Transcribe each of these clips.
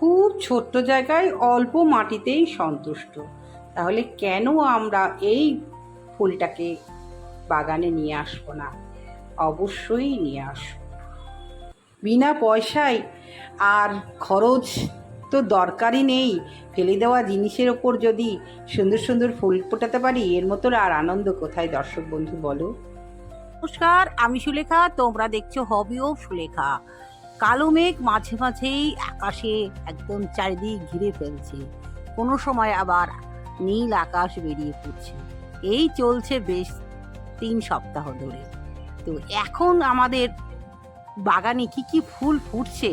খুব ছোট্ট জায়গায় অল্প মাটিতেই সন্তুষ্ট। তাহলে কেন আমরা এই ফুলটাকে বাগানে নিয়ে আসব না? অবশ্যই নিয়ে আসব। বিনা পয়সায় আর খরচ তো দরকারই নেই। ফেলে দেওয়া জিনিসের ওপর যদি সুন্দর সুন্দর ফুল ফোটাতে পারি, এর মতো আর আনন্দ কোথায় দর্শক বন্ধু বলো? নমস্কার, আমি সুলেখা, তোমরা দেখছ হবি ও সুলেখা। কালো মেঘ মাঝে মাঝেই আকাশে একদম চারিদিক ঘিরে ফেলছে। কোনো সময় আবার নীল আকাশ বেরিয়ে পড়ছে। এই চলছে বেশ তিন সপ্তাহ ধরে। তো এখন আমাদের বাগানে কি কি ফুল ফুটছে?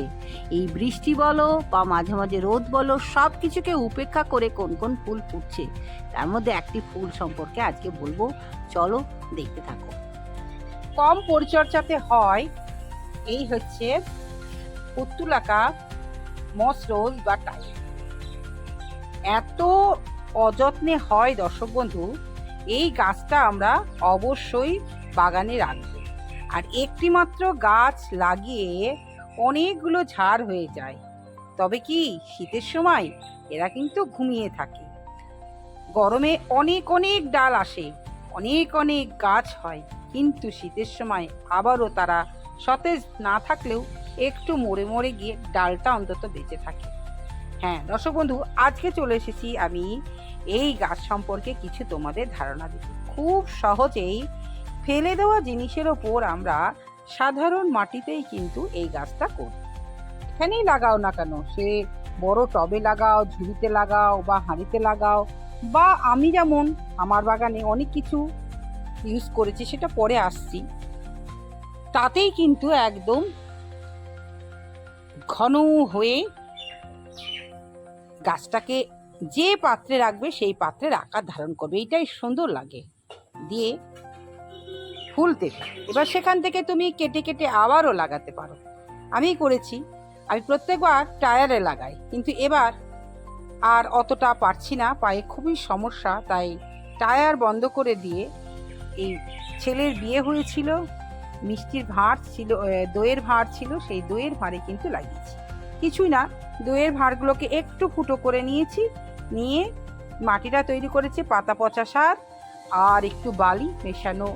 এই বৃষ্টি বলো বা মাঝে মাঝে রোদ বলো সব কিছুকে উপেক্ষা করে কোন কোন ফুল ফুটছে, তার মধ্যে একটি ফুল সম্পর্কে আজকে বলব। চলো দেখতে থাকো। কম পরিচর্যাতে হয়, এই হচ্ছে পুত্তুলাকা, মস রোজ বা টাই। এত অযত্নে হয় দর্শক বন্ধু, এই গাছটা আমরা অবশ্যই বাগানে রাখব। আর একটি মাত্র গাছ লাগিয়ে অনেকগুলো ঝাড় হয়ে যায়। তবে কি শীতের সময় এরা কিন্তু ঘুমিয়ে থাকে। গরমে অনেক অনেক ডাল আসে। অনেক অনেক গাছ হয়, কিন্তু শীতের সময় আবারও তারা সতেজ না থাকলেও একটু মরে মরে গিয়ে ডালটা অন্তত বেঁচে থাকে। হ্যাঁ দর্শক বন্ধু, আজকে চলে এসেছি আমি এই গাছ সম্পর্কে কিছু তোমাদের ধারণা দিতে। খুব সহজেই ফেলে দেওয়া জিনিসের ওপর আমরা সাধারণ মাটিতেই কিন্তু এই গাছটা করি। এখানেই লাগাও না কেন? সে বড় টবে লাগাও, ঝুড়িতে লাগাও বা হাঁড়িতে লাগাও বা আমি যেমন আমার বাগানে অনেক কিছু ইউজ করেছি, সেটা পরে আসছি। তাতেই কিন্তু একদম ঘন হয়ে গাছটাকে যে পাত্রে রাখবে, সেই পাত্রের আকার ধারণ করবে। এইটাই সুন্দর লাগে দিয়ে ফুল দেবে এবার সেখান থেকে তুমি কেটে কেটে আবারও লাগাতে পারো। আমি করেছি। আমি প্রত্যেকবার টায়ারে লাগাই, কিন্তু এবার আর অতটা পারছি না, পায়ে খুবই সমস্যা, তাই টায়ার বন্ধ করে দিয়ে এই ছেলের বিয়ে হয়েছিল, মিষ্টির ভাঁড় ছিল দইয়ের ভাঁড় ছিল, সেই দইয়ের ভাঁড়ে কিন্তু লাগিয়েছি। কিছুই না, দইয়ের ভাঁড়গুলোকে একটু ফুটো করে নিয়েছি, নিয়ে মাটিটা তৈরি করেছে, পাতা পচা সার আর একটু বালি মেশানো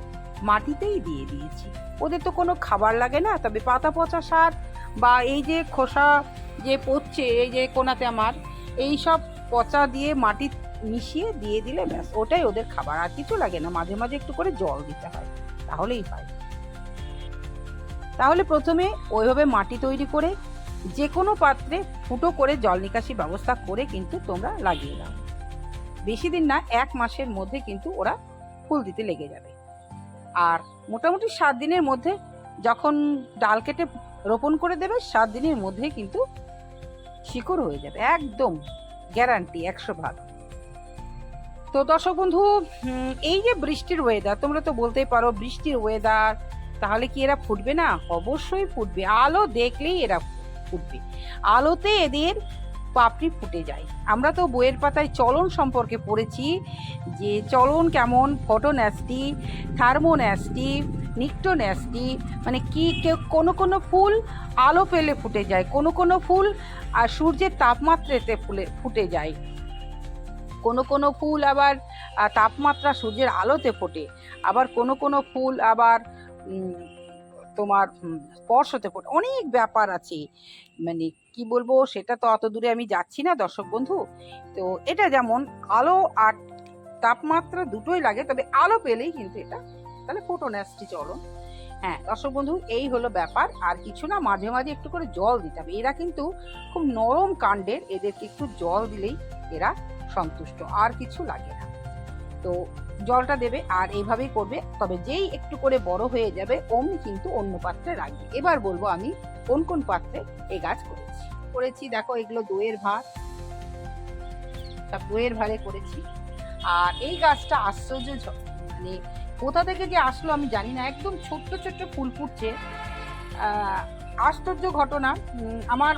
মাটিতেই দিয়ে দিয়েছি। ওদের তো কোনো খাবার লাগে না, তবে পাতা পচা সার বা এই যে খোসা যে পচছে এই যে কোনাতে আমার এই সব পচা দিয়ে মাটি মিশিয়ে দিয়ে দিলে ব্যাস, ওটাই ওদের খাবার। আর কিছু লাগে না, মাঝে মাঝে একটু করে জল দিতে হয়, তাহলেই হয়। তাহলে প্রথমে ওইভাবে মাটি তৈরি করে যে কোনো পাত্রে ফুটো করে জল নিকাশি ব্যবস্থা করে কিন্তু তোমরা লাগিয়ে দাও বেশি দিন না, এক মাসের মধ্যে কিন্তু ওরা ফুল দিতে লেগে যাবে। আর মোটামুটি সাত দিনের মধ্যে যখন ডাল কেটে রোপণ করে দেবে, সাত দিনের মধ্যে কিন্তু শিকড় হয়ে যাবে, একদম গ্যারান্টি একশো ভাগ। তো দর্শক বন্ধু এই যে বৃষ্টির ওয়েদার তোমরা তো বলতেই পারো বৃষ্টির ওয়েদার তাহলে কি এরা ফুটবে না? অবশ্যই ফুটবে, আলো দেখলেই এরা ফুটবে। আলোতে এদের পাপড়ি ফুটে যায়। আমরা তো বইয়ের পাতায় চলন সম্পর্কে পড়েছি যে চলন কেমন ফটোন্যাস্টি থার্মোন্যাস্টি নিক্টোন্যাস্টি মানে কি কেউ কোনো কোনো ফুল আলো পেলে ফুটে যায়, কোনো কোনো ফুল, আর সূর্যের তাপমাত্রাতে ফুলে, ফুটে যায়। কোনো কোনো ফুল আবার তাপমাত্রা সূর্যের আলোতে ফোটে, আবার কোনো কোনো ফুল আবার তোমার স্পর্শতে ফোটে। অনেক ব্যাপার আছে। মানে কি বলব, সেটা তো অত দূরে আমি যাচ্ছি না, দর্শক বন্ধু। তো এটা যেমন আলো আর তাপমাত্রা দুটোই লাগে, তবে আলো পেলেই কিন্তু এটা তাহলে ফোটোন্যাস্টি চলো। হ্যাঁ দর্শক বন্ধু, এই হলো ব্যাপার। আর কিছু না, মাঝে মাঝে একটু করে জল দিতে হবে। এরা কিন্তু খুব নরম কাণ্ডের এদেরকে একটু জল দিলেই এরা সন্তুষ্ট, আর কিছু লাগে না। তো জলটা দেবে, আর এইভাবেই করবে। তবে যেই একটু করে বড় হয়ে যাবে অমনি কিন্তু অন্য পাত্রে রাখবে। এবার বলব আমি কোন কোন পাত্রে এই গাছ করেছি। করেছি, দেখো, এগুলো দইয়ের ভাত। দইয়ের ভারে করেছি। আর এই গাছটা আশ্চর্য মানে কোথা থেকে যে আসলো আমি জানি না, একদম ছোট্ট ছোট্ট ফুল ফুটছে। আশ্চর্য ঘটনা আমার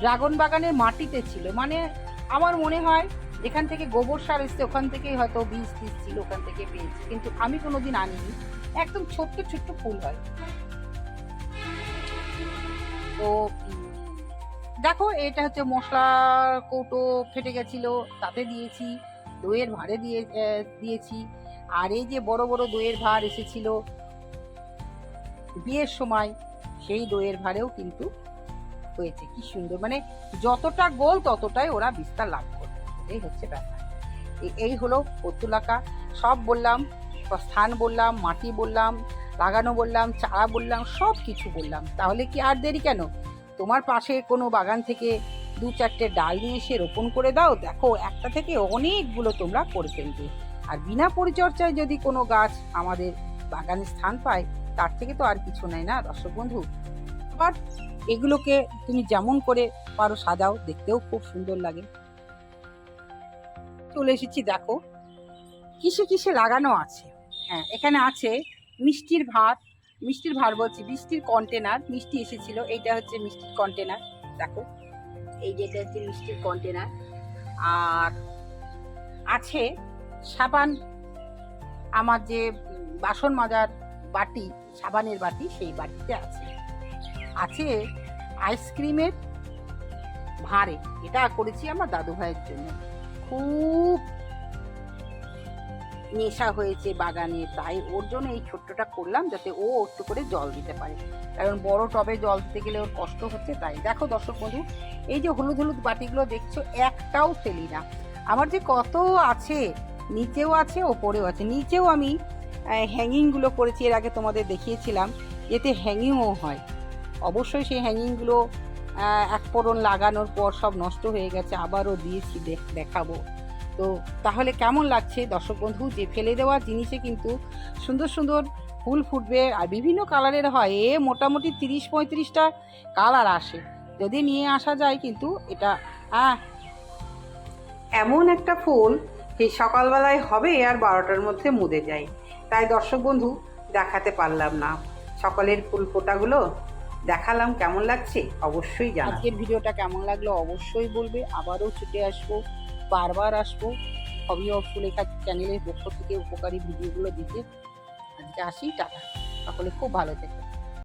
ড্রাগন বাগানের মাটিতে ছিল। মানে আমার মনে হয় যেখান থেকে গোবর সার এসছে, ওখান থেকেই হয়তো বীজ টিজ ছিল, ওখান থেকে পেয়েছি। কিন্তু আমি কোনো কোনোদিন আনিনি। একদম ছোট্ট ছোট্ট ফুল হয়। তো দেখো, এটা হচ্ছে মশলা কৌটো ফেটে গেছিল, তাতে দিয়েছি, দইয়ের ভাড়ে দিয়ে দিয়েছি। আর এই যে বড় বড় দইয়ের ভার এসেছিল বিয়ের সময়, সেই দইয়ের ভাড়েও কিন্তু হয়েছে। কি সুন্দর মানে যতটা গোল ততটাই ওরা বিস্তার লাভ করবে। এই হচ্ছে ব্যাপার। এই হলো পর্তুলাকা সব বললাম স্থান বললাম, মাটি বললাম, লাগানো বললাম, চারা বললাম, সব কিছু বললাম। তাহলে কি আর দেরি কেন? তোমার পাশে কোনো বাগান থেকে দু চারটে ডাল নিয়ে এসে রোপণ করে দাও। দেখো, একটা থেকে অনেকগুলো তোমরা করে ফেলবে। আর বিনা পরিচর্যায় যদি কোনো গাছ আমাদের বাগানে স্থান পায়, তার থেকে তো আর কিছু নাই না, দর্শক বন্ধু। আবার এগুলোকে তুমি যেমন করে পারো সাজাও, দেখতেও খুব সুন্দর লাগে। চলে এসেছি দেখো, কিসে কিসে লাগানো আছে? হ্যাঁ এখানে আছে মিষ্টির ভাত মিষ্টির ভাত বলছি, মিষ্টির কন্টেনার মিষ্টি এসেছিল, এইটা হচ্ছে মিষ্টির কন্টেনার দেখো। এই যেটা হচ্ছে মিষ্টির কন্টেনার আর আছে সাবান, আমার যে বাসন মাজার বাটি, সাবানের বাটি, সেই বাটিতে আছে। আছে আইসক্রিমের ভাঁড়ে। এটা করেছি আমার দাদু ভাইয়ের জন্য। খুব নেশা হয়েছে বাগানে, তাই ওর জন্য এই ছোট্টটা করলাম যাতে ও একটু করে জল দিতে পারে। কারণ বড় টবে জল দিতে গেলে ওর কষ্ট হচ্ছে তাই। দেখো দর্শক বন্ধু, এই যে হলুদ হলুদ বাটিগুলো দেখছ, একটাও ফেলি না। আমার যে কত আছে নিচেও আছে, ওপরেও আছে। নিচেও আমি হ্যাঙ্গিংগুলো করেছি, এর আগে তোমাদের দেখিয়েছিলাম, এতে হ্যাঙ্গিংও হয়। অবশ্যই সেই হ্যাঙ্গিংগুলো এক পোড়ন লাগানোর পর সব নষ্ট হয়ে গেছে, আবারও দিয়েছি, দেখ- দেখাবো। তো তাহলে কেমন লাগছে দর্শক বন্ধু? যে ফেলে দেওয়া জিনিসে কিন্তু সুন্দর সুন্দর ফুল ফুটবে, আর বিভিন্ন কালারের হয়। এ মোটামুটি তিরিশ পঁয়ত্রিশটা কালার আসে। যদি নিয়ে আসা যায় কিন্তু এটা, আহ, এমন একটা ফুল সেই সকালবেলায় হবে আর বারোটার মধ্যে মুদে যায় তাই দর্শক বন্ধু, দেখাতে পারলাম না। সকালের ফুল ফোটাগুলো দেখালাম, কেমন লাগছে অবশ্যই জানা আজকের ভিডিওটা কেমন লাগল অবশ্যই বলবে। আবারও ছুটে আসব, বারবার আসব হবি অফ সুলেখা চ্যানেলের পক্ষ থেকে উপকারী ভিডিওগুলো দিতে আজকে আসি, টাটা। সকলে খুব ভালো থেকো।